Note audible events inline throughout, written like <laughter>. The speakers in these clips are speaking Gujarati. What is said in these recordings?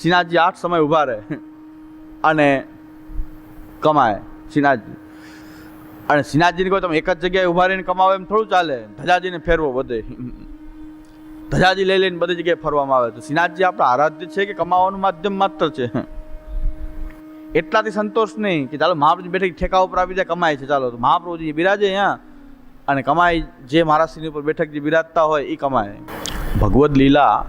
શ્રીનાથજી આઠ સમય ઊભા રહે અને કમાય સિનાજી. અને સિનાજીને કહો તમે એક જ જગ્યાએ ઊભા રહીને કમાવો એમ થોડું ચાલે. ધજાજીને ફેરવો બધે. ધજાજી લઈ લઈને બધી જગ્યાએ ફરવામાં આવે. તો શ્રીનાથજી આપણા આરાધ્ય છે કે કમાવાનું માધ્યમ માત્ર છે? એટલાથી સંતોષ નહીં કે ચાલો મહાપ્રભુ બેઠક ઠેકા ઉપર આવી જાય, કમાય છે. ચાલો, તો મહાપ્રભુજી બિરાજે અહીંયા અને કમાય જે મહારાષ્ટ્રની ઉપર બેઠક જે બિરાજતા હોય એ કમાય. ભગવદ લીલા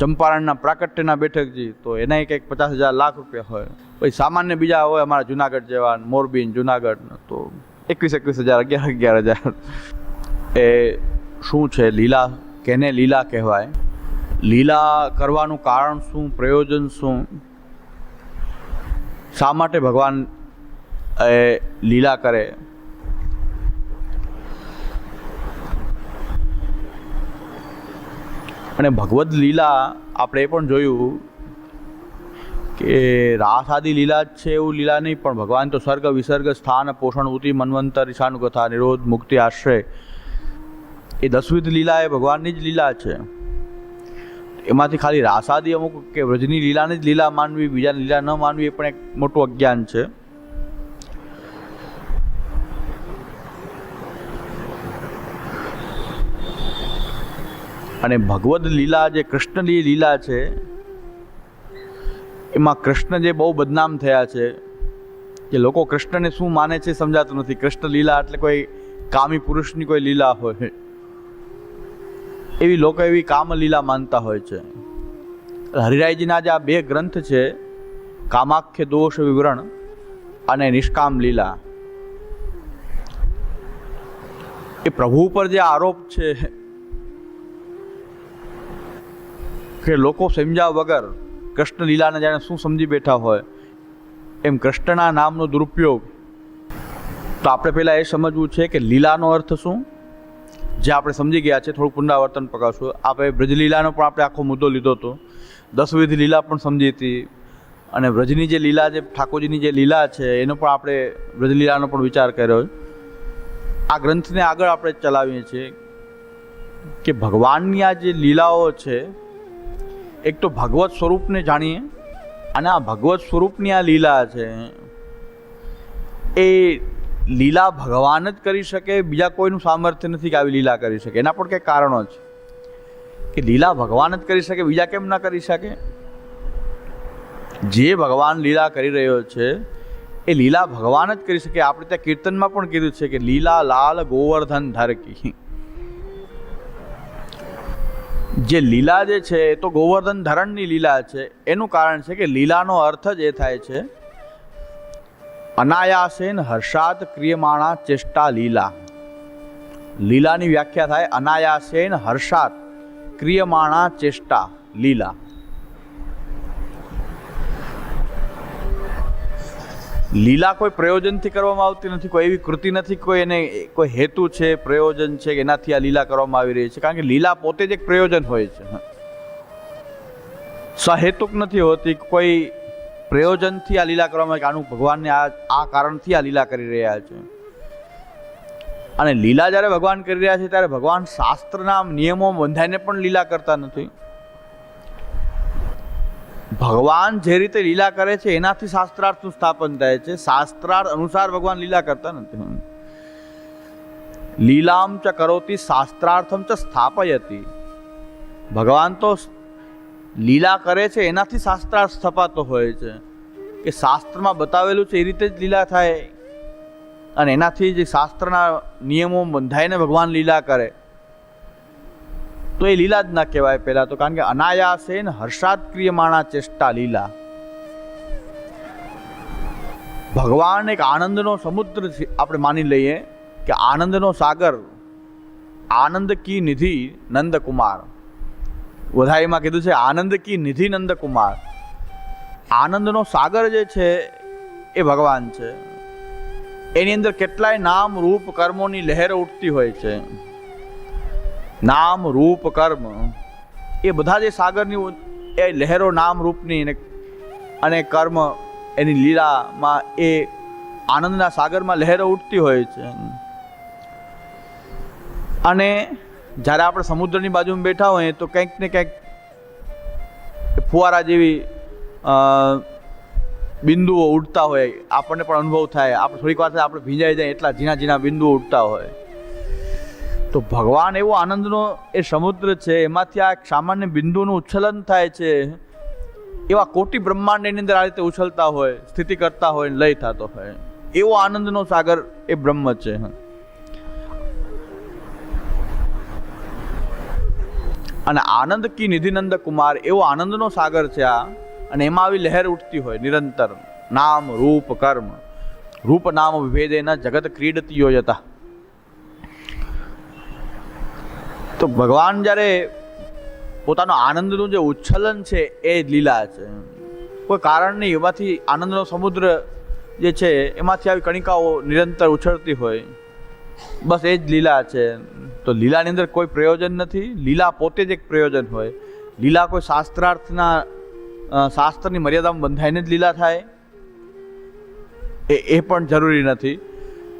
ચંપારણના પ્રાકટ્યના બેઠકજી, તો એના કંઈક પચાસ હજાર લાખ રૂપિયા હોય. પછી સામાન્ય બીજા હોય અમારા જુનાગઢ જેવા મોરબી જુનાગઢ, તો એકવીસ એકવીસ હજાર, અગિયાર અગિયાર હજાર. એ શું છે લીલા? કેને લીલા કહેવાય? લીલા કરવાનું કારણ શું? પ્રયોજન શું? શા માટે ભગવાન એ લીલા કરે? અને ભગવદ લીલા આપણે એ પણ જોયું કે રાસ આદિ લીલા જ છે એવું લીલા નહીં, પણ ભગવાન તો સ્વર્ગ, વિસર્ગ, સ્થાન, પોષણ, ઉતિ, મનવંતર ઈશાનું કથા નિરોધ, મુક્તિ, આશ્રય. એ દસવિધ લીલા એ ભગવાનની જ લીલા છે. એમાંથી ખાલી રાસાદી અમુક કે વ્રજની લીલાની જ લીલા માનવી બીજા લીલા ન માનવી એ પણ એક મોટું અજ્ઞાન છે. અને ભગવદ લીલા જે કૃષ્ણની લીલા છે, એમાં કૃષ્ણ જે બહુ બદનામ થયા છે, કે લોકો કૃષ્ણને શું માને છે સમજાતું નથી. કૃષ્ણ લીલા એટલે કોઈ કામી પુરુષની કોઈ લીલા હોય. એવી લોકો એવી કામ લીલા માનતા હોય છે. હરિરાયજીના જે આ બે ગ્રંથ છે, કામાખ્ય દોષ વિવરણ અને નિષ્કામ લીલા. એ પ્રભુ ઉપર જે આરોપ છે કે લોકો સમજ્યા વગર કૃષ્ણ લીલાને જાણે શું સમજી બેઠા હોય? એમ કૃષ્ણના નામનો દુરુપયોગ. તો આપણે પહેલાં એ સમજવું છે કે લીલાનો અર્થ શું? જે આપણે સમજી ગયા છે થોડું પુનરાવર્તન પકાવશું. આપણે બ્રજલીલાનો પણ આપણે આખો મુદ્દો લીધો હતો. દસવિધ લીલા પણ સમજી હતી. અને વ્રજની જે લીલા જે ઠાકોરજીની જે લીલા છે, એનો પણ આપણે બ્રજલીલાનો પણ વિચાર કર્યો. આ ગ્રંથને આગળ આપણે ચલાવીએ છીએ કે ભગવાનની આ જે લીલાઓ છે એક તો ભગવત સ્વરૂપને જાણીએ અને આ ભગવત સ્વરૂપની આ લીલા છે, એ લીલા ભગવાન જ કરી શકે, બીજા કોઈનું સામર્થ્ય નથી કે આવી લીલા કરી શકે. એના પણ કંઈ કારણો છે. કે લીલા ભગવાન જ કરી શકે, બીજા કેમ ના કરી શકે? જે ભગવાન લીલા કરી રહ્યો છે, એ લીલા ભગવાન જ કરી શકે. આપણે ત્યાં કીર્તનમાં પણ કીધું છે કે લીલા લાલ ગોવર્ધન ધરકી જે લીલા જે છે, એ તો ગોવર્ધન ધરણની લીલા છે. એનું કારણ છે કે લીલાનો અર્થ જ એ થાય છે, અનાયાસેન હર્ષાદ ક્રિયમાણા ચેષ્ટા લીલા. લીલાની વ્યાખ્યા થાય, અનાયાસેન હર્ષાદ ક્રિયમાણા ચેષ્ટા લીલા. લીલા કોઈ પ્રયોજનથી કરવામાં આવતી નથી, કોઈ એવી કૃતિ નથી, કોઈ એને કોઈ હેતુ છે, પ્રયોજન છે કે એનાથી આ લીલા કરવામાં આવી રહી છે? કારણ કે લીલા પોતે જ એક પ્રયોજન હોય છે સહેતુક નથી હોતી કોઈ પ્રયોજનથી આ લીલા કરવામાં કે આનું ભગવાનને આ આ કારણથી આ લીલા કરી રહ્યા છે. અને લીલા જ્યારે ભગવાન કરી રહ્યા છે, ત્યારે ભગવાન શાસ્ત્રના નિયમો બંધાઈને પણ લીલા કરતા નથી. ભગવાન જે રીતે લીલા કરે છે, એનાથી શાસ્ત્રાર્થનું સ્થાપન થાય છે. શાસ્ત્રાર્થ અનુસાર ભગવાન લીલા કરતા નથી. લીલામ ચ કરોતી, શાસ્ત્રાર્થમ ચ સ્થાપયતી. ભગવાન તો લીલા કરે છે, એનાથી શાસ્ત્રાર્થ સ્થપાતો હોય છે. કે શાસ્ત્રમાં બતાવેલું છે, એ રીતે જ લીલા થાય. અને એનાથી જે શાસ્ત્રના નિયમો બંધાઈને ભગવાન લીલા કરે. તો એ લીલા જ ના કહેવાય પહેલા તો, કારણ કે અનાયાસેન હર્ષાદ ક્રિયમાણા ચેષ્ટા લીલા. ભગવાન એક આનંદનો સમુદ્ર આપણે માની લઈએ કે આનંદનો સાગર, આનંદ કી નિધિ નંદકુમાર. વધારેમાં કીધું છે, આનંદ કી નિધિ નંદકુમાર. આનંદનો સાગર જે છે, એ ભગવાન છે. એની અંદર કેટલાય નામ, રૂપ, કર્મોની લહેર ઉઠતી હોય છે. નામ રૂપ કર્મ. એ બધા જે સાગરની એ લહેરો નામ રૂપની અને કર્મ એની લીલામાં એ આનંદના સાગરમાં લહેરો ઉઠતી હોય છે. અને જ્યારે આપણે સમુદ્રની બાજુમાં બેઠા હોઈએ તો કંઈક ને કંઈક ફુવારા જેવી બિંદુઓ ઉડતા હોય. આપણને પણ અનુભવ થાય. આપણે થોડીક વાર આપણે ભીંજાઈ જાય એટલા ઝીણા ઝીણા બિંદુઓ ઉડતા હોય. તો ભગવાન એવો આનંદનો એ સમુદ્ર છે, એમાંથી આ એક સામાન્ય બિંદુનું ઉચ્છલન થાય છે. એવા કોટી બ્રહ્માંડની અંદર આ રીતે ઉછલતા હોય, સ્થિતિ કરતા હોય, લય થતો હોય. એવો આનંદનો સાગર એ બ્રહ્મ છે. અને આનંદ કી નિધિનંદ કુમાર એવો આનંદનો સાગર છે આ, અને એમાં આવી લહેર ઉઠતી હોય, નિરંતર. નામ, રૂપ, કર્મ. રૂપ, નામ વિભેદેન જગત ક્રીડતી યોજતા તો ભગવાન જ્યારે પોતાનો આનંદનું જે ઉચ્છલન છે એ લીલા છે. કોઈ કારણ નહીં, એમાંથી આનંદનો સમુદ્ર જે છે, એમાંથી આવી કણિકાઓ નિરંતર ઉછળતી હોય. બસ એ જ લીલા છે. તો લીલાની અંદર કોઈ પ્રયોજન નથી. લીલા પોતે જ એક પ્રયોજન હોય. લીલા કોઈ શાસ્ત્રાર્થના શાસ્ત્રની મર્યાદામાં બંધાઈને જ લીલા થાય. એ એ પણ જરૂરી નથી.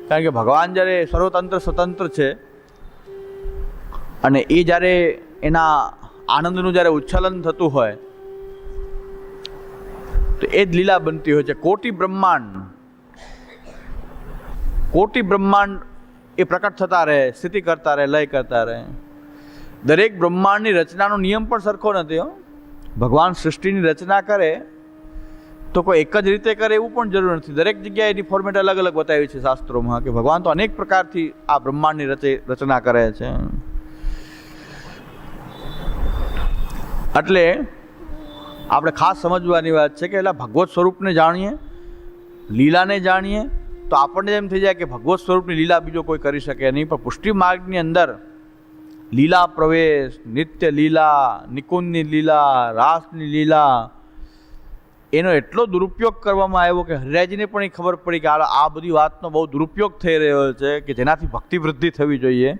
કારણ કે ભગવાન જ્યારે સર્વતંત્ર સ્વતંત્ર છે અને એ જ્યારે એના આનંદનું જ્યારે ઉચ્છલન થતું હોય, તો એ જ લીલા બનતી હોય છે. કોટી બ્રહ્માંડ કોટી બ્રહ્માંડ એ પ્રકટ થતા રહે, સ્થિતિ કરતા રહે, લય કરતા રહે. દરેક બ્રહ્માંડની રચનાનો નિયમ પણ સરખો નથી ભગવાન સૃષ્ટિની રચના કરે, તો કોઈ એક જ રીતે કરે એવું પણ જરૂર નથી. દરેક જગ્યાએ એની ફોર્મેટ અલગ અલગ બતાવી છે શાસ્ત્રોમાં કે ભગવાન તો અનેક પ્રકારથી આ બ્રહ્માંડની રચે, રચના કરે છે. એટલે આપણે ખાસ સમજવાની વાત છે કે એટલે ભગવત સ્વરૂપને જાણીએ, લીલાને જાણીએ, તો આપણને એમ થઈ જાય કે ભગવત સ્વરૂપની લીલા બીજો કોઈ કરી શકે નહીં. પણ પુષ્ટિ માર્ગની અંદર લીલા પ્રવેશ, નિત્ય લીલા, નિકુંજની લીલા, રાસની લીલા, એનો એટલો દુરુપયોગ કરવામાં આવ્યો કે હરિરાજીને પણ એ ખબર પડી કે આ બધી વાતનો બહુ દુરુપયોગ થઈ રહ્યો છે કે જેનાથી ભક્તિ વૃદ્ધિ થવી જોઈએ.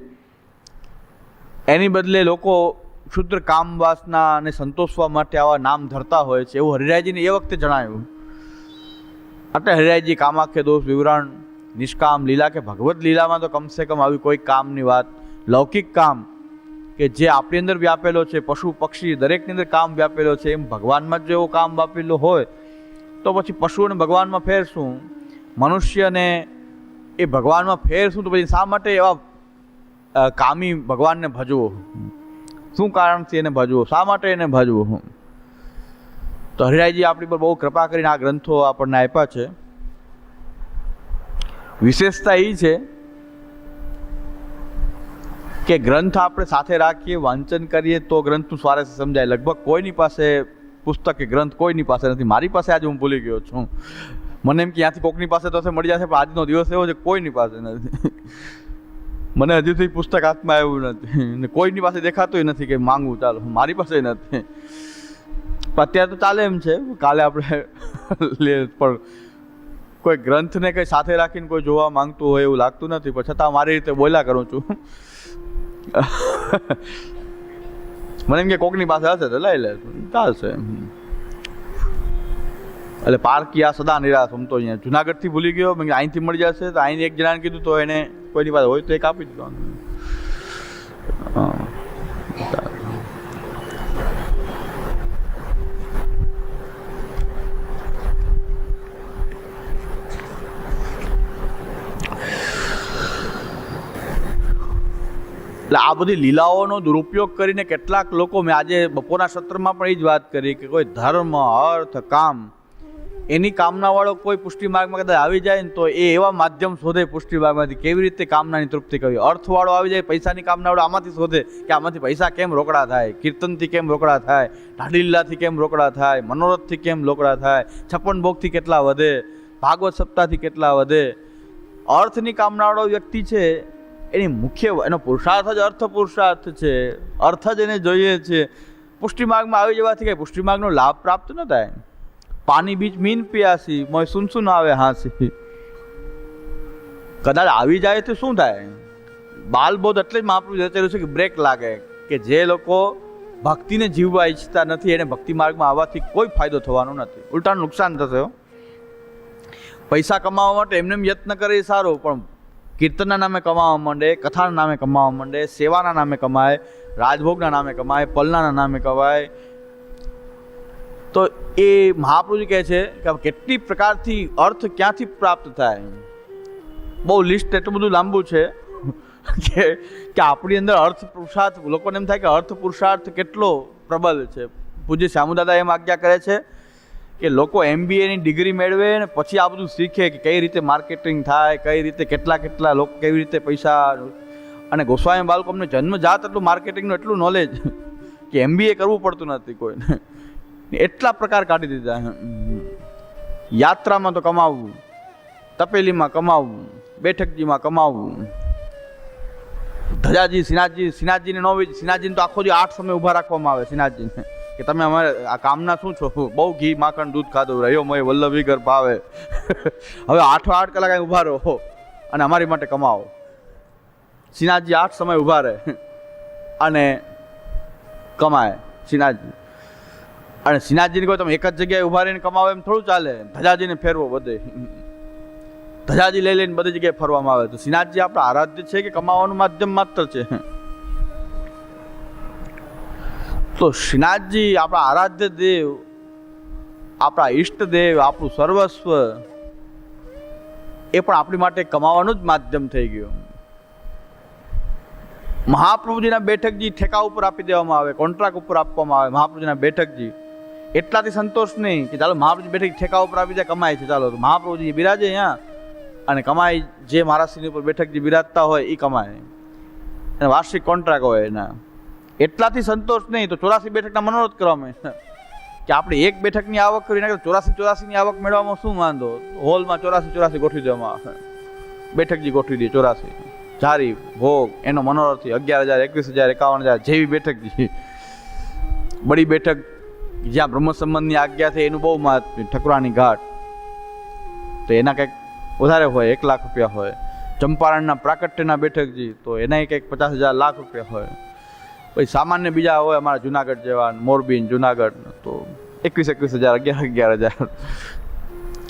એની બદલે લોકો ક્ષુદ્ર કામ વાસના અને સંતોષવા માટે આવા નામ ધરતા હોય છે એવું હરિરાયજીને એ વખતે જણાવ્યું. એટલે હરિરાયજી કામાખ્ય દોષ, વિવરણ, નિષ્કામ, લીલા કે ભગવત લીલામાં તો કમસે કમ આવી કોઈ કામની વાત. લૌકિક કામ કે જે આપણી અંદર વ્યાપેલો છે, પશુ, પક્ષી, દરેકની અંદર કામ વ્યાપેલો છે, એમ ભગવાનમાં જ જો એવો કામ વ્યાપેલો હોય, તો પછી પશુ અને ભગવાનમાં ફેર શું મનુષ્યને એ ભગવાનમાં ફેર શું તો પછી શા માટે એવા કામી ભગવાનને ભજવો? શું કારણથી એને ભજવો? શા માટે એને ભજવો? તો હરિરાયજી, આપણી પર બહુ કૃપા કરીને આ ગ્રંથો આપણને આપ્યા છે. વિશેષતા એ છે કે ગ્રંથ આપણે સાથે રાખીએ, વાંચન કરીએ, તો ગ્રંથનું સ્વારસ્ય સમજાય. લગભગ કોઈની પાસે પુસ્તક કે ગ્રંથ કોઈની પાસે નથી. મારી પાસે આજે હું ભૂલી ગયો છું. મને એમ કે ત્યાંથી કોકની પાસે તો મળી જશે, પણ આજનો દિવસ એવો છે કોઈની પાસે નથી. મને હજી સુધી પુસ્તક હાથમાં આવ્યું નથી. ને કોઈની પાસે દેખાતું નથી કે માંગવું ચાલો મારી પાસે નથી. અત્યારે તો ચાલે એમ છે. કાલે આપણે <laughs> લે, પણ કોઈ ગ્રંથને કંઈ સાથે રાખીને કોઈ જોવા માંગતું હોય એવું લાગતું નથી. પણ છતાં મારી રીતે બોલ્યા કરું છું. <laughs> મને એમ કે કોકની પાસે હશે તો લઈ લે ચાલશે એટલે પાર્ક આ સદા નિરાશ હું અહીંયા જુનાગઢથી ભૂલી ગયો અહીંથી મળી જશે, તો અહીં એક જણાને કીધું, તો એને કોઈની પાસે હોય તો એક આપી દીધો એટલે આ બધી લીલાઓનો દુરુપયોગ કરીને કેટલાક લોકો, મેં આજે બપોરના સત્રમાં પણ એ જ વાત કરી કે કોઈ ધર્મ, અર્થ, કામ એની કામનાવાળો કોઈ પુષ્ટિ માર્ગમાં કદાચ આવી જાય ને તો એ એવા માધ્યમ શોધે પુષ્ટિ માર્ગમાંથી કેવી રીતે કામનાની તૃપ્તિ કરવી? અર્થવાળો આવી જાય, પૈસાની કામનાવાળો આમાંથી શોધે કે આમાંથી પૈસા કેમ રોકડા થાય, કીર્તનથી કેમ રોકડા થાય ઢાડીલ્લાથી કેમ રોકડા થાય, મનોરથથી કેમ રોકડા થાય, છપ્પન ભોગથી કેટલા વધે, ભાગવત સપ્તાહથી કેટલા વધે? અર્થની કામનાવાળો વ્યક્તિ છે, એની મુખ્ય એનો પુરુષાર્થ જ અર્થ પુરુષાર્થ છે, અર્થ જ એને જોઈએ છે. પુષ્ટિમાર્ગમાં આવી જવાથી કઈ પુષ્ટિમાર્ગનો લાભ પ્રાપ્ત ન થાય? પાણી બીજ મીન પિયાસી, મોય સુન સુન આવે હાંસી. કદાચ આવી જાય તો શું થાય? બાલબોધ એટલે જ મહાપ્રભુ રચેલું છે કે બ્રેક લાગે, કે જે લોકો ભક્તિને જીવવા ઈચ્છતા નથી, એને ભક્તિ માર્ગમાં આવવાથી કોઈ ફાયદો થવાનો નથી. ઉલટાનું નુકસાન થશે પૈસા કમાવા માટે એમને એમ યત્ન કરે એ સારો, પણ કીર્તનના નામે કમાવા માંડે, કથાના નામે કમાવા માંડે, સેવાના નામે કમાય, રાજભોગના નામે કમાય, પલનાના નામે કમાય તો એ મહાપુરુષ કહે છે કે કેટલી પ્રકારથી અર્થ ક્યાંથી પ્રાપ્ત થાય? બહુ લિસ્ટ એટલું બધું લાંબુ છે કે કે આપણી અંદર અર્થ પુરુષાર્થ, લોકોને એમ થાય કે અર્થ પુરુષાર્થ કેટલો પ્રબલ છે. પૂજ્ય શ્યામુદાદા એમ આજ્ઞા કરે છે કે લોકો એમબીએની ડિગ્રી મેળવે ને પછી આ બધું શીખે કે કઈ રીતે માર્કેટિંગ થાય, કઈ રીતે કેટલા કેટલા લોકો કેવી રીતે પૈસા અને ગોસ્વામી બાળકો અમને જન્મજાત એટલું માર્કેટિંગનું એટલું નોલેજ કે એમબીએ કરવું પડતું નથી કોઈને એટલા પ્રકાર કાઢી દીધા યાત્રામાં તો કમાવવું તપેલીમાં કમાવવું બેઠકજીમાં કમાવવું ધજાજી, સિનાજી, સિનાજીને નો સિનાજીને તો આખો દી આઠ સમય ઊભા રાખવામાં આવે સિનાજીને કે તમે અમારે આ કામના શું છો? બહુ ઘી, માખણ, દૂધ ખાધું, રહ્યો મય, વલ્લભી ઘર ભાવે. હવે આઠો આઠ કલાક અહીં ઊભા રહો અને અમારી માટે કમાવો સિનાજી આઠ સમય ઊભા રહે, અને કમાય સિનાજી. અને સિનાજીને કહો તમે એક જ જગ્યાએ ઊભા રહીને કમાવો એમ થોડું ચાલે. ધજાજીને ફેરવો બધે. ધજાજી લઈ લઈને બધી જગ્યાએ ફરવામાં આવે. તો શ્રીનાથજી આપણા આરાધ્ય છે કે કમાવાનું માધ્યમ માત્ર છે? તો શ્રીનાથજી આપણા આરાધ્ય દેવ, આપણા ઈષ્ટ દેવ, આપણું સર્વસ્વ, એ પણ આપણી માટે કમાવાનું જ માધ્યમ થઈ ગયું. મહાપ્રભુજીના બેઠકજી ઠેકા ઉપર આપી દેવામાં આવે, કોન્ટ્રાક્ટ ઉપર આપવામાં આવે. મહાપ્રભુજીના બેઠકજી એટલાથી સંતોષ નહીં કે ચાલો મહાપ્રભુજી બેઠક ઠેકા ઉપર આવી જાય, કમાય છે. ચાલો મહાપ્રભુજી બિરાજે અહીંયા અને કમાઈ જે મહારાષ્ટ્રની ઉપર બેઠક જે બિરાજતા હોય એ કમાય. અને વાર્ષિક કોન્ટ્રાક્ટ હોય એના. એટલાથી સંતોષ નહીં, તો ચોરાસી બેઠકના મનોરથ કરવામાં. કે આપણે એક બેઠકની આવક કરી નાખે ચોરાસી ચોરાસીની આવક મેળવવામાં શું વાંધો? હોલમાં ચોરાસી ચોરાસી ગોઠવી દેવામાં આવે. બેઠકજી ગોઠવી દે ચોરાસી. જારી, ભોગ, એનો મનોરથી અગિયાર હજાર, એકવીસ હજાર, એકાવન હજાર જેવી બેઠકજી. બડી બેઠક જ્યાં બ્રહ્મ સંબંધની આજ્ઞા છે, એનું બહુ મહત્વ ઠકરાની ઘાટ. તો એના કંઈક વધારે હોય, એક લાખ રૂપિયા હોય. ચંપારણના પ્રાકટ્યના બેઠકજી, તો એના કંઈક પચાસ હજાર લાખ રૂપિયા હોય. પછી સામાન્ય બીજા હોય અમારા જુનાગઢ જેવા મોરબી જુનાગઢ, તો એકવીસ એકવીસ હજાર, અગિયાર અગિયાર હજાર.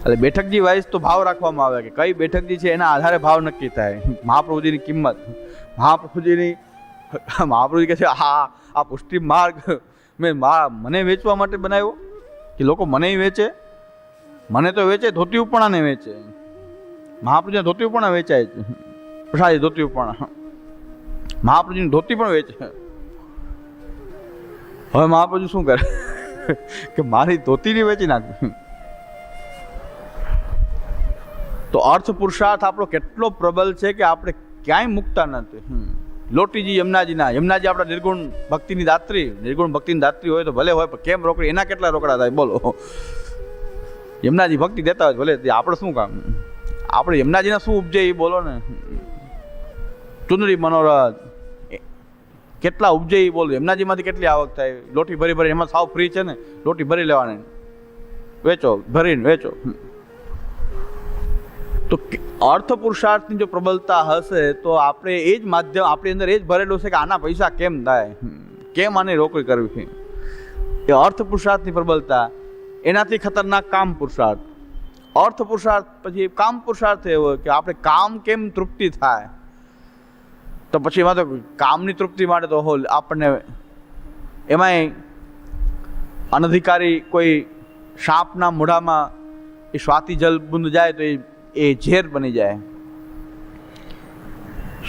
એટલે બેઠકજી વાઇઝ તો ભાવ રાખવામાં આવે કે કઈ બેઠકજી છે, એના આધારે ભાવ નક્કી થાય. મહાપ્રભુજીની કિંમત. મહાપ્રભુજીની, મહાપ્રભુજી કહે છે, હા, આ પુષ્ટિ માર્ગ મેં મા- મને વેચવા માટે બનાવ્યો કે લોકો મને વેચે. મને તો વેચે ધોતી ઉપણાને વેચે. મહાપ્રભુજીને ધોતી ઉપણા વેચાય છે. પ્રસાદી ધોતી ઉપણા મહાપ્રભુજીની ધોતી પણ વેચે. હવે મહાપ્રભુ શું કરે? કે મારી ધોતીની વેચી નાખી. તો અર્થ પુરુષાર્થ આપણો કેટલો પ્રબલ છે કે આપણે ક્યાંય મુકતા નથી. લોટીજી યમુનાજીના, યમુનાજી આપણા નિર્ગુણ ભક્તિની દાત્રી, નિર્ગુણ ભક્તિની દાત્રી હોય તો ભલે હોય, પણ કેમ રોકડી? એના કેટલા રોકડા થાય? બોલો. યમુનાજી ભક્તિ દેતા હોય ભલે આપણે શું કામ? આપણે યમુનાજીના શું ઉપજે એ બોલો ને? ચુંદડી મનોરથ. કેટલા ઉપજે એ બોલો? એમનાજીમાંથી કેટલી આવક થાય? લોટી ભરી ભરી એમાં સાવ ફ્રી છે ને? લોટી ભરી લેવાની. વેચો, ભરીને વેચો. તો અર્થ પુરુષાર્થની જો પ્રબલતા હશે, તો આપણે એ જ માધ્યમ, આપણી અંદર એ જ ભરેલું છે કે આના પૈસા કેમ થાય કેમ આની રોકડી કરવી એ અર્થ પુરુષાર્થની પ્રબલતા, એનાથી ખતરનાક કામ પુરુષાર્થ. અર્થ પુરુષાર્થ પછી કામ પુરુષાર્થ એવો કે આપણે કામ કેમ તૃપ્તિ થાય? તો પછી એમાં તો કામની તૃપ્તિ માટે તો હોલ આપણને એમાંય અનધિકારી કોઈ સાપના મોઢામાં એ સ્વાતિ જલ બુંદ જાય તો એ એ ઝેર બની જાય.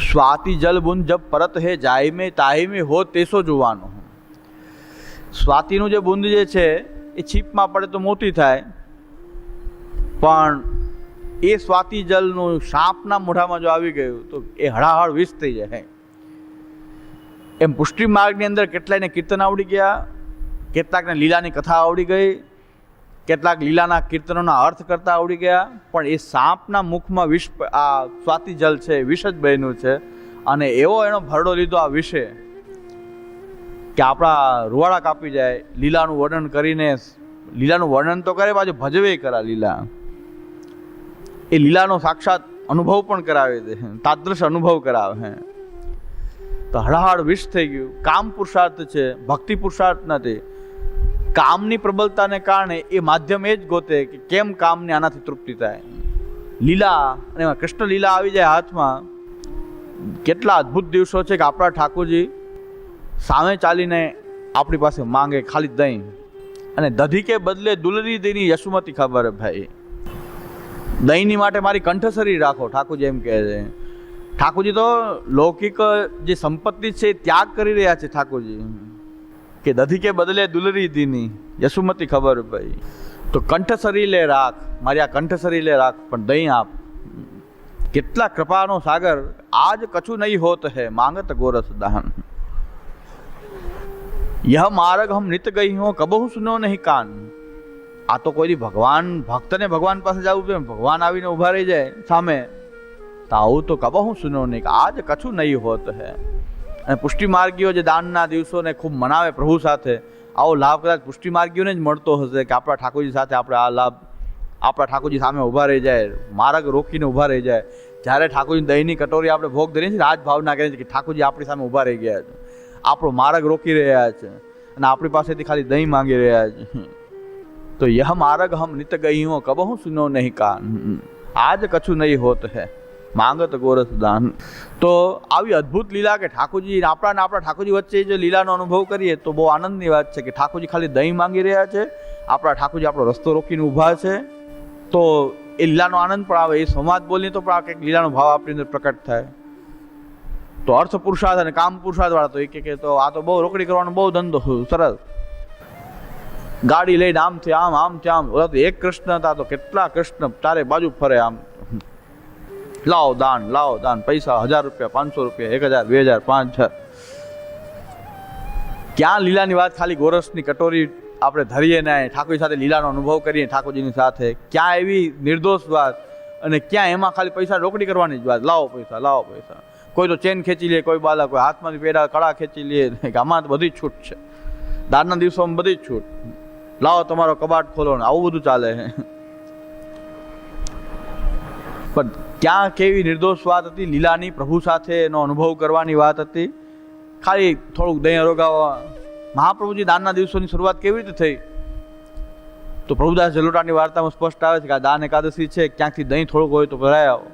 સ્વાતિ જલ બુંદ જબ પરત હે જાય મેં, તાહી મેં હો તેસો જોવાનો સ્વાતિનું જે બુંદ જે છે, એ છીપમાં પડે તો મોટી થાય. પણ એ સ્વાતિ જલનું સાપના મોઢામાં જો આવી ગયું, તો એ હળાહળ વિષ થઈ જાય એમ પુષ્ટિ માર્ગની અંદર કેટલાયને કીર્તન આવડી ગયા, કેટલાકને લીલાની કથા આવડી ગઈ કેટલાક લીલાના કીર્તનોના અર્થ કરતા આવડી ગયા, પણ એ સાપના મુખમાં વિષ આ સ્વાતિ જલ છે, વિષ જ બન્યું છે, અને એવો એનો ભરડો લીધો આ વિષે કે આપણા રૂવાડા કાપી જાય, લીલાનું વર્ણન કરીને લીલાનું વર્ણન તો કરે પાછું ભજવે કરા લીલા. એ લીલાનો સાક્ષાત અનુભવ પણ કરાવે દે તાદૃશ અનુભવ કરાવે તો હળાહળ વિષ થઈ ગયું. કામ પુરુષાર્થ છે, ભક્તિ પુરુષાર્થ નથી કામની પ્રબલતાને કારણે એ માધ્યમ એ જ ગોતે કે કેમ કામને આનાથી તૃપ્તિ થાય. લીલા અને એમાં કૃષ્ણ લીલા આવી જાય હાથમાં. કેટલા અદ્ભુત દિવસો છે કે આપણા ઠાકોરજી સામે ચાલીને આપણી પાસે માંગે ખાલી દહીં. અને દધી કે બદલે દુલરી દેની યશુમતી ખબર ભાઈ. દહીંની માટે મારી કંઠસરી રાખો, ઠાકોરજી એમ કહે છે. ઠાકોરજી તો લૌકિક જે સંપત્તિ છે ત્યાગ કરી રહ્યા છે ઠાકોરજી. કે દધી કે બદલે દુલરી દીની. યશુમતી ખબર ભાઈ તો કંઠસરી લે રાખ, મારી આ કંઠસરી લે રાખ, પણ દહીં આપ. કેટલા કૃપાનો સાગર, આજ કછું નહીં હોત હે, માંગત ગોરસ દાન યહ માર્ગ હમ નિત ગઈ હો, કબહુ સુનો નહીં કાન. આ તો કોઈ દી ભગવાન, ભક્તને ભગવાન પાસે જવું જોઈએ ભગવાન આવીને ઊભા રહી જાય સામે. તો આવું તો કબહુ સુનો નહીં, આજ કછું નહીં હોત હે. અને પુષ્ટિ માર્ગીઓ જે દાનના દિવસોને ખૂબ મનાવે પ્રભુ સાથે, આવો લાભ કદાચ પુષ્ટિ જ મળતો હશે કે આપણા ઠાકોરજી સાથે આપણે આ લાભ, આપણા ઠાકોરજી સામે ઊભા રહી જાય, માર્ગ રોકીને ઊભા રહી જાય. જ્યારે ઠાકોરજી દહીંની કટોરી આપણે ભોગ ધરીએ છીએ રાજ ભાવના કરીએ છીએ કે ઠાકોરજી આપણી સામે ઊભા રહી ગયા છે. આપણો માર્ગ રોકી રહ્યા છે અને આપણી પાસેથી ખાલી દહીં માંગી રહ્યા છે. તો યહ માર્ગ હમ નિત ગઈ હો, કબહુ સુનો નહીં કાન. આજ કછું નહીં હોત હે. માંગત ગોરસ દાન. તો આવી અદ્ભુત લીલા કે ઠાકોરજી આપણા ને આપણા ઠાકોરજી વચ્ચે જો લીલાનો અનુભવ કરીએ તો બહુ આનંદની વાત છે કે ઠાકોરજી ખાલી દહીં માંગી રહ્યા છે, આપણા ઠાકોરજી આપણો રસ્તો રોકીને ઊભા છે. તો એ લીલાનો આનંદ પણ આવે, એ સંવાદ બોલીને તો પણ આ કંઈક લીલાનો ભાવ આપણી અંદર પ્રકટ થાય. તો અર્થ પુરુષાર્થ અને કામ પુરુષાર્થ તો એ કે તો આ તો બહુ રોકડી કરવાનો બહુ ધંધો સરસ. ગાડી લઈને આમથી આમ આમથી આમ. એક કૃષ્ણ હતા તો કેટલા કૃષ્ણ ચારે બાજુ ફરે આમ. લાવો દાન લાવો દાન. પૈસા હજાર રૂપિયા, પાંચસો રૂપિયા, એક હજાર, બે હજાર, પાંચ હજાર ક્યાં લીલાની વાત ખાલી ગોરસની કટોરી આપણે ધરીએ ને ઠાકોરજી સાથે લીલાનો અનુભવ કરીએ, ઠાકોરજીની સાથે. ક્યાં એવી નિર્દોષ વાત અને ક્યાં એમાં ખાલી પૈસા રોકડી કરવાની જ વાત. લાવો પૈસા લાવો પૈસા. કોઈ તો ચેન ખેંચી લે, કોઈ બાલા કોઈ હાથમાંથી પેડા, કળા ખેંચી લે. આમાં તો બધી છૂટ છે. દાનના દિવસોમાં બધી જ છૂટ. લાવો તમારો કબાટ ખોલો ને, આવું બધું ચાલે પણ ક્યાં કેવી નિર્દોષ વાત હતી? લીલાની પ્રભુ સાથે એનો અનુભવ કરવાની વાત હતી. ખાલી થોડુંક દહીં અરોગાવા. મહાપ્રભુજી દાનના દિવસોની શરૂઆત કેવી રીતે થઈ? તો પ્રભુદાસ જલોટાની વાર્તામાં સ્પષ્ટ આવે છે કે આ દાન એકાદશી છે, ક્યાંકથી દહીં થોડુંક હોય તો ભરાય આવો.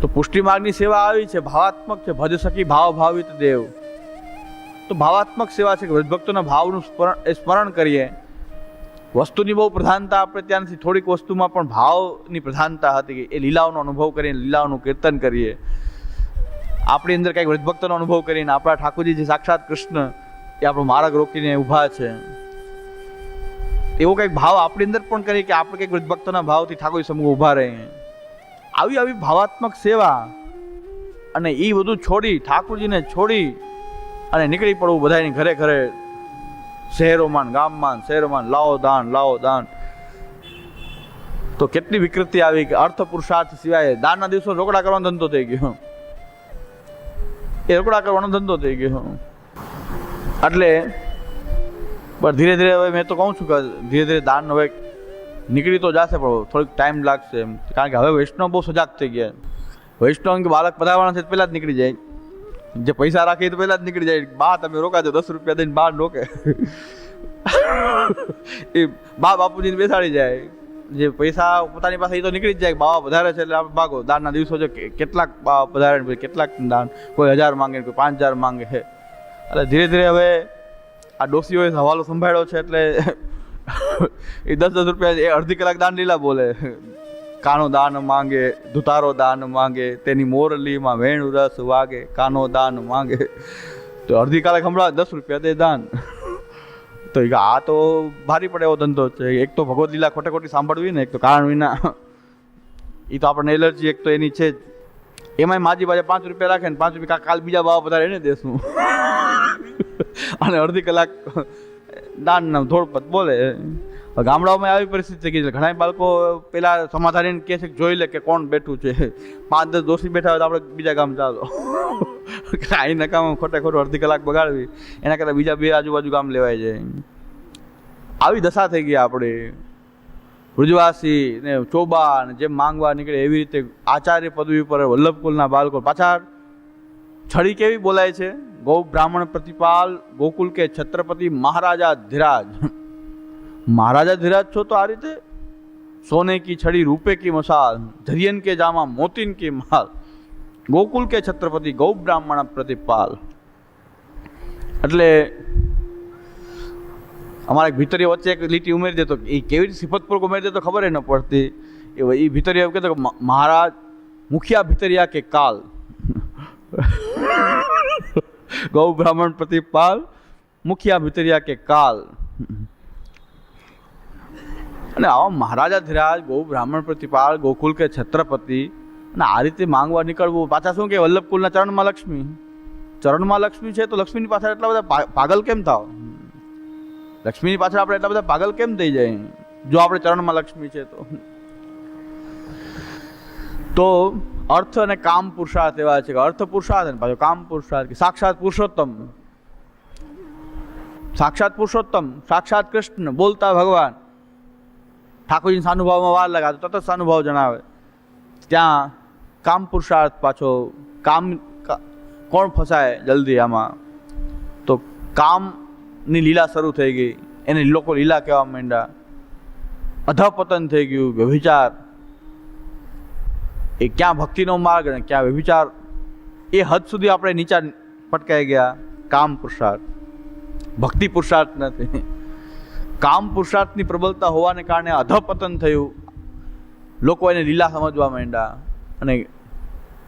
તો પુષ્ટિ માર્ગની સેવા આવી છે, ભાવાત્મક છે, ભજ સખી ભાવ ભાવિત દેવ. તો ભાવાત્મક સેવા છે કે ભક્તોના ભાવનું સ્મરણ સ્મરણ કરીએ. વસ્તુની બહુ પ્રધાનતા આપણે ત્યાં નથી થોડીક વસ્તુમાં પણ ભાવની પ્રધાનતા હતી એ લીલાઓનો અનુભવ કરીને લીલાઓનું કીર્તન કરીએ. આપણી અંદર કંઈક વૃદ્ધભક્તનો અનુભવ કરીને આપણા ઠાકોરજી જે સાક્ષાત કૃષ્ણ, એ આપણો માર્ગ રોકીને ઊભા છે. એવો કંઈક ભાવ આપણી અંદર પણ કરીએ કે આપણે કંઈક વૃદ્ધભક્તના ભાવથી ઠાકોરજી સમૂહ ઊભા રહીએ. આવી આવી ભાવાત્મક સેવા અને એ બધું છોડી, ઠાકોરજીને છોડી અને નીકળી પડવું બધાની ઘરે ઘરે શહેરોમાં ગામમાં શહેરોમાં લાવો દાન લાવો દાન. તો કેટલી વિકૃતિ આવી કે અર્થ પુરુષાર્થ સિવાય દાનના દિવસો રોકડા કરવાનો ધંધો થઈ ગયો. એ રોકડા કરવાનો ધંધો થઈ ગયો. એટલે પણ ધીરે ધીરે હવે મેં તો કહું છું કે ધીરે ધીરે દાન હવે નીકળી તો જશે પણ થોડીક ટાઈમ લાગશે એમ. કારણ કે હવે વૈષ્ણવ બહુ સજાગ થઈ ગયા. વૈષ્ણવ કે બાળક પધારવાના છે પહેલાં જ નીકળી જાય. જે પૈસા રાખે તો પહેલાં જ નીકળી જાય. બા, તમે રોકાજો દસ રૂપિયા દઈને બહાર રોકે. એ બા બાપુજીને બેસાડી જાય. જે પૈસા પોતાની પાસે એ તો નીકળી જ જાય બાવા વધારે છે એટલે આપણે ભાગો. દાનના દિવસો કે કેટલાક બાવા વધારે કેટલાક દાન. કોઈ હજાર માંગે કોઈ પાંચ હજાર માંગે છે. એટલે ધીરે ધીરે હવે આ ડોસીઓએ હવાલો સંભાળ્યો છે એટલે એ દસ દસ રૂપિયા એ અડધી કલાક દાન લીલા બોલે. કાનો દાન માંગે, ધુતારો દાન માંગે, તેની મોરલીમાં વેણુ રસ વાગે, કાનો દાન માંગે. તો અડધી કલાક હમણાં દસ રૂપિયા દે દાન. તો આ તો ભારી પડે એવો ધંધો છે. એક તો ભગવદ લીલા ખોટે ખોટી સાંભળવી ને, એક તો કારણ વિના. એ તો આપણને એલર્જી, એક તો એની છે જ. એમાંય માજી બાજે પાંચ રૂપિયા રાખે ને, પાંચ રૂપિયા કાલ બીજા બાવા વધારે એને દેશું. <laughs> અને અડધી કલાક દાન ધોળપત બોલે. ગામડાઓમાં આવી પરિસ્થિતિ થઈ ગઈ છે. ઘણા બાળકો પેલા સમાધાન કહે છે જોઈ લે કે કોણ બેઠું છે. પાંચ દસ દોષી બેઠા હોય તો આપણે બીજા ગામ ચાલો. કાંઈ નકામ ખોટે ખોટું અડધી કલાક બગાડવી. એના કરતાં બીજા બે આજુબાજુ ગામ લેવાય જાય. આવી દશા થઈ ગઈ આપણે. વૃજવાસી ને ચોબા ને જેમ માંગવા નીકળે એવી રીતે આચાર્ય પદવી પર વલ્લભકુલના બાળકો પાછા છડી કેવી બોલાય છે? ગૌ બ્રાહ્મણ પ્રતિપાલ, ગોકુલ કે છત્રપતિ મહારાજા ધીરાજ. મહારાજા ધીરાજ છો તો આ રીતે? સોને કી છડી, રૂપે કી મસાલ ધરિયન કે જામા, મોતીન કી માલ, ગોકુલ કે છત્રપતિ, ગૌ બ્રાહ્મણ પ્રતિપાલ. એટલે અમારા ભીતરી વચ્ચે એક લીટી ઉમેરી દેતો એ કેવી રીતે સિફતપૂર્વક ઉમેરી દેતો ખબર ન પડતી. એ એ ભીતરી એવું કહેતો મહારાજ, મુખિયા ભીતરિયા કે કાલ? ગૌ બ્રાહ્મણ પ્રતિપાલ, મુખિયા ભીતરિયા કે કાલ? અને આવા મહારાજા ધીરાજ ગૌ બ્રાહ્મણ પ્રતિપાલ ગોકુલ કે છત્રપતિ, અને આ રીતે માંગવા નીકળવું, પાછા શું કે વલ્લભકુલના ચરણમાં લક્ષ્મી? ચરણમાં લક્ષ્મી છે તો લક્ષ્મીની પાછળ એટલા બધા પાગલ કેમ થાવ? લક્ષ્મીની પાછળ આપણે એટલા બધા પાગલ કેમ થઈ જાય? જો આપણે ચરણમાં લક્ષ્મી છે તો. તો અર્થ અને કામ પુરુષાર્થ એવા છે કે અર્થ પુરુષાર્થ અને પાછો કામ પુરુષાર્થ સાક્ષાત પુરુષોત્તમ. સાક્ષાત પુરુષોત્તમ, સાક્ષાત કૃષ્ણ, બોલતા ભગવાન. ઠાકોરજી સાનુભાવમાં વાર લગાવતો તરત સાનુભાવ જણાવે. ત્યાં કામ પુરુષાર્થ પાછો, કામ કોણ ફસાય જલ્દી આમાં? તો કામની લીલા શરૂ થઈ ગઈ. એને લોકો લીલા કહેવા માંડ્યા. અધપતન થઈ ગયું, વ્યભિચાર. એ ક્યાં ભક્તિનો માર્ગ અને ક્યાં વ્યભિચાર? એ હદ સુધી આપણે નીચા પટકાઈ ગયા. કામ પુરુષાર્થ. ભક્તિ પુરુષાર્થ નથી. કામ પુરુષાર્થની પ્રબળતા હોવાને કારણે અધપતન થયું. લોકો એને લીલા સમજવા માંડ્યા અને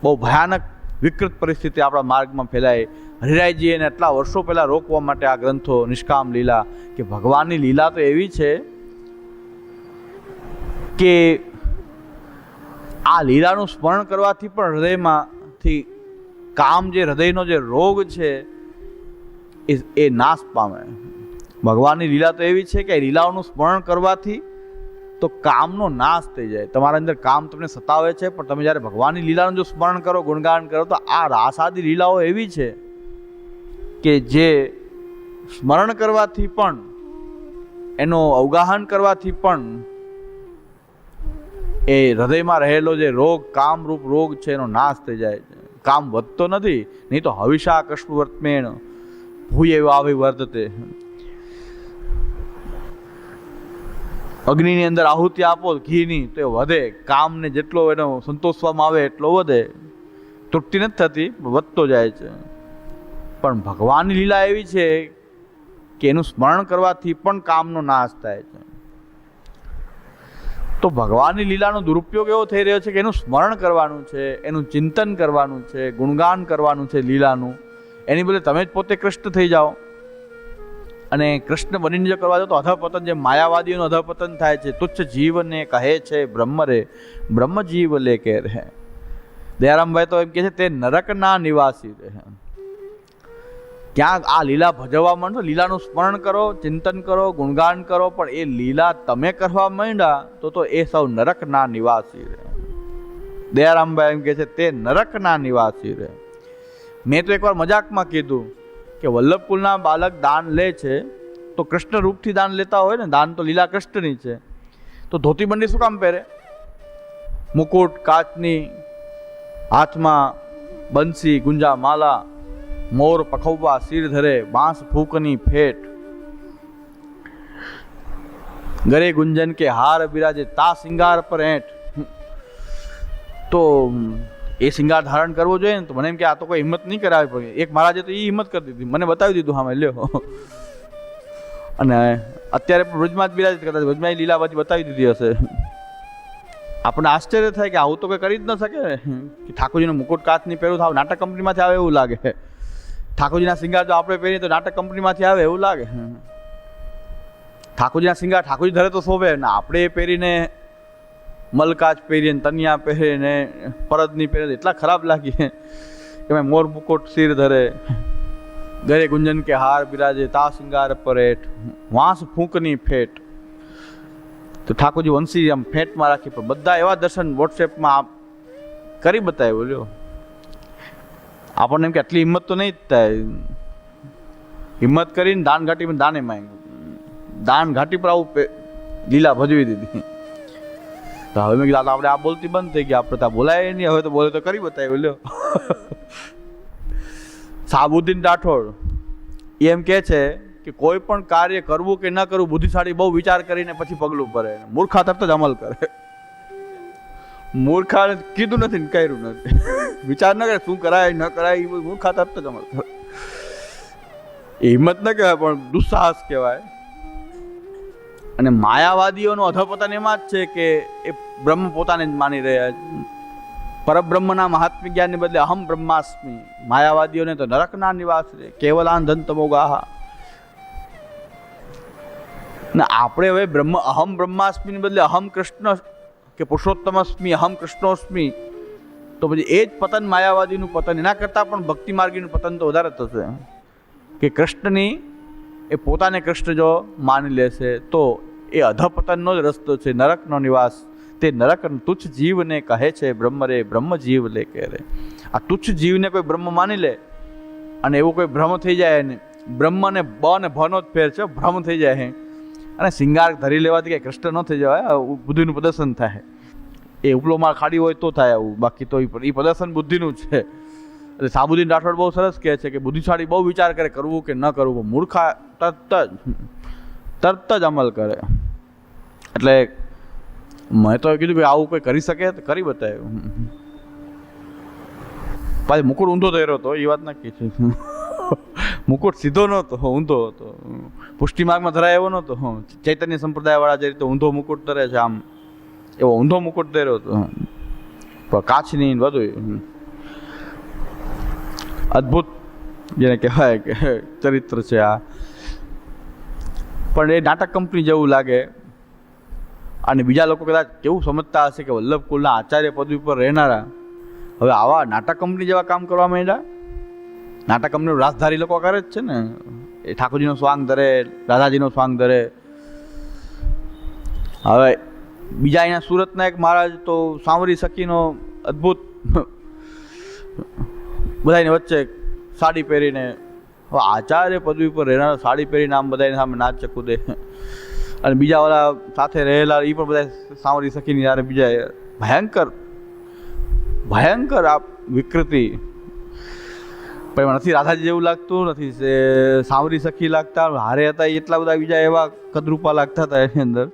બહુ ભયાનક વિકૃત પરિસ્થિતિ આપણા માર્ગમાં ફેલાય હરિરાયજીએ એને એટલા વર્ષો પહેલાં રોકવા માટે આ ગ્રંથો, નિષ્કામ લીલા, કે ભગવાનની લીલા તો એવી છે કે આ લીલાનું સ્મરણ કરવાથી પણ હૃદયમાંથી કામ જે, હૃદયનો જે રોગ છે એ એ નાશ પામે. ભગવાનની લીલા તો એવી છે કે લીલાઓનું સ્મરણ કરવાથી તો કામનો નાશ થઈ જાય. તમારા અંદર કામ તમને સતાવે છે, પણ તમે જ્યારે ભગવાનની લીલાનું જો સ્મરણ કરો, ગુણગાન કરો, તો આ રાસાદી લીલાઓ એવી છે કે જે સ્મરણ કરવાથી પણ, એનો અવગાહન કરવાથી પણ એ હૃદયમાં રહેલો જે રોગ, કામરૂપ રોગ છે, એનો નાશ થઈ જાય. કામ વધતો નથી, નહીં તો હવિષા કષ્મવર્તમેણ ભૂય એવા આવી વર્તતે અગ્નિની અંદર આહુતિ આપો ઘીની તો એ વધે. કામને જેટલો એનો સંતોષવામાં આવે એટલો વધે. તૃપ્તિ નથી થતી વધતો જાય છે. પણ ભગવાનની લીલા એવી છે કે એનું સ્મરણ કરવાથી પણ કામનો નાશ થાય છે. તો ભગવાનની લીલાનો દુરુપયોગ એવો થઈ રહ્યો છે કે એનું સ્મરણ કરવાનું છે, એનું ચિંતન કરવાનું છે, ગુણગાન કરવાનું છે લીલાનું. એની બદલે તમે જ પોતે કૃષ્ણ થઈ જાઓ. અને કૃષ્ણ બનીને જો કરવા તો અધપતન જે માયાવાદીઓનું અધપતન થાય છે, તુચ્છ જીવને કહે છે બ્રહ્મ રે બ્રહ્મ જીવ લે કે રહે. દયારામભાઈ તો એમ કહે છે, તે નરકના નિવાસી રહે. ક્યાંક આ લીલા ભજવવા માંડો, લીલાનું સ્મરણ કરો, ચિંતન કરો, ગુણગાન કરો, પણ એ લીલા તમે કરવા માંડ્યા તો તો એ સૌ નરકના નિવાસી રહે. દયારામભાઈ એમ કહે છે, તે નરકના નિવાસી રહે. મેં તો એકવાર મજાકમાં કીધું કે વલ્લભકુલના બાલક દાન લે છે, તો કૃષ્ણ રૂપથી દાન લેતા હોય ને, દાન તો લીલા કૃષ્ણની છે. તો ધોતી બંડી શું કામ પહેરે? મુકુટ, કાચની, હાથમાં બંસી ગુંજા માલા મોર પખવવા, શિર ધરે, બાંસ ફૂકની ફેટ. ગરે ગુંજન કે હાર બિરાજે, તા સિંગાર પર એઠ. તો એ શિંગાર ધારણ કરવો જોઈએ ને, તો મને એમ કે આ તો કોઈ હિંમત નહીં કરાવી પડે એક મહારાજે તો એ હિંમત કરી દીધી. મને બતાવી દીધું, હા લ્યો. અને અત્યારે પણ વ્રજમાં જ બિરાજ કરતા વ્રજમાં એ લીલાવતી બતાવી દીધી હશે. આપણને આશ્ચર્ય થાય કે આવું તો કોઈ કરી જ ન શકે. કે ઠાકોરજીનો મુકુટ કાચની પહેરું થાવ નાટક કંપનીમાંથી આવે એવું લાગે. ઠાકોરજીના શિંગાર જો આપણે પહેરીએ તો નાટક કંપનીમાંથી આવે એવું લાગે. ઠાકોરજીના શિંગાર ઠાકોરજી ધરે તો શોભે. ને આપણે એ પહેરીને મલકાચ પહેરીને, તનિયા પહેરીને પરદની પહેરીને, એટલા ખરાબ લાગીએ કે મેં મોર મુકોટ શિર ધરે. ગરે ગુંજન કે હાર બિરાજે તા શિંગાર પરેઠ વાંસ ફૂંકની ફેટ. તો ઠાકોરજી વંશી આમ ફેટમાં રાખી, પણ બધા એવા દર્શન વોટ્સએપમાં કરી બતાવ્યો લ્યો આપણને એમ કે આટલી હિંમત તો નહીં જ થાય. હિંમત કરીને દાન ઘાટીમાં દાને માંગ્યું. દાન ઘાટી પર આવું લીલા ભજવી દીધી. તો હવે મેં કીધું આપણે આ બોલતી બંધ થઈ ગઈ, આ બોલાય નહીં, હવે તો બોલે તો કરી બતાવ્યું, લ્યો. <laughs> સાબુદ્દીન રાઠોડ એમ કહે છે કે કે કોઈ પણ કાર્ય કરવું કે ન કરવું, બુદ્ધિશાળી બહુ વિચાર કરીને પછી પગલું ભરે. મૂર્ખા તરત જ અમલ કરે. મૂર્ખા કીધું નથી ને કર્યું નથી. <laughs> વિચાર ન કરે, શું કરાય, ન કરાય, એ મૂર્ખા તરત જ અમલ કરે. હિંમત ન કહેવાય, પણ દુસ્સાહસ કહેવાય. અને માયાવાદીઓનો અધપતન એમાં જ છે કે એ બ્રહ્મ પોતાને જ માની રહ્યા છે. પરબ્રહ્મના મહાત્મ્ય જ્ઞાનને બદલે અહમ બ્રહ્માસ્મિ. માયાવાદીઓને તો નરકના નિવાસ કેવલાન કેવલાંધન તમોગાહા ને આપણે હવે બ્રહ્મ, અહમ બ્રહ્માસ્મીની બદલે અહમ કૃષ્ણ કે પુરુષોત્તમસ્મી, અહમ કૃષ્ણોસ્મી, તો પછી એ જ પતન માયાવાદીનું પતન. એના કરતાં પણ ભક્તિ માર્ગીનું પતન તો વધારે થશે. કે કૃષ્ણની એ પોતાને કૃષ્ણ જો માની લેશે તો એ અધપતનનો જ રસ્તો છે, નરકનો નિવાસ. તે નરક તુચ્છ જીવને કહે છે બ્રહ્મ રે બ્રહ્મ જીવ લે કે રે આ તુચ્છ જીવને કોઈ બ્રહ્મ માની લે અને એવો કોઈ ભ્રમ થઈ જાય ને બ્રહ્મને બ ને ભનો જ ફેર છે, ભ્રમ થઈ જાય અને સિંગાર ધરી લેવાથી કંઈ કૃષ્ણ ન થઈ જવાય બુદ્ધિનું પ્રદર્શન થાય. એ ઉપલો માળ ખાડી હોય તો થાય આવું, બાકી તો એ પ્રદર્શન બુદ્ધિનું છે. એટલે સાબુદ્દીન રાઠોડ બહુ સરસ કહે છે કે બુદ્ધિશાળી બહુ વિચાર કરે, કરવું કે ન કરવું મૂર્ખા તરત જ. તરત જ અમલ કરે. એટલે મેં તો કીધું કે આવું કોઈ કરી શકે તો કરી બતાવ્યું. પાછી મુકુટ ઊંધો થઈ રહ્યો હતો, એ વાત નક્કી છે. મુકુટ સીધો નહોતો ઊંધો હતો. પુષ્ટિ માર્ગમાં ધરાય એવો નહોતો ચૈતન્ય સંપ્રદાયવાળા જે રીતે ઊંધો મુકુટ ધરે છે, આમ એવો ઊંધો મુકુટ ધર્યો હતો કાચની બધું અદ્ભુત જેને કહેવાય કે ચરિત્ર છે આ. પણ એ નાટક કંપની જેવું લાગે. અને બીજા લોકો કદાચ કેવું સમજતા હશે કે વલ્લભ કુલના આચાર્ય પદવી પર રહેનારા. હવે આવા નાટક કંપની જેવા કામ કરવા માંડ્યા? નાટક કંપનીનું રાજધારી લોકો કરે જ છે ને. એ ઠાકોરજીનો સ્વાંગ ધરે, રાધાજીનો સ્વાંગ ધરે. હવે બીજા અહીંયા સુરતના એક મહારાજ તો સાંવરી સખીનો અદ્ભુત <laughs> બધાની વચ્ચે સાડી પહેરીને હવે આચાર્ય પદવી પર રહેનાર સાડી પહેરીને આમ બધાની સામે નાચ દે. અને બીજા વાળા સાથે રહેલા એ પણ બધા સાંવરી શકીને યારે બીજા ભયંકર ભયંકર આ વિકૃતિ. પણ નથી રાધાજી જેવું લાગતું, નથી સે- સાંવરી સખી લાગતા, હારે હતા એટલા બધા બીજા એવા કદરૂપા લાગતા હતા એની અંદર.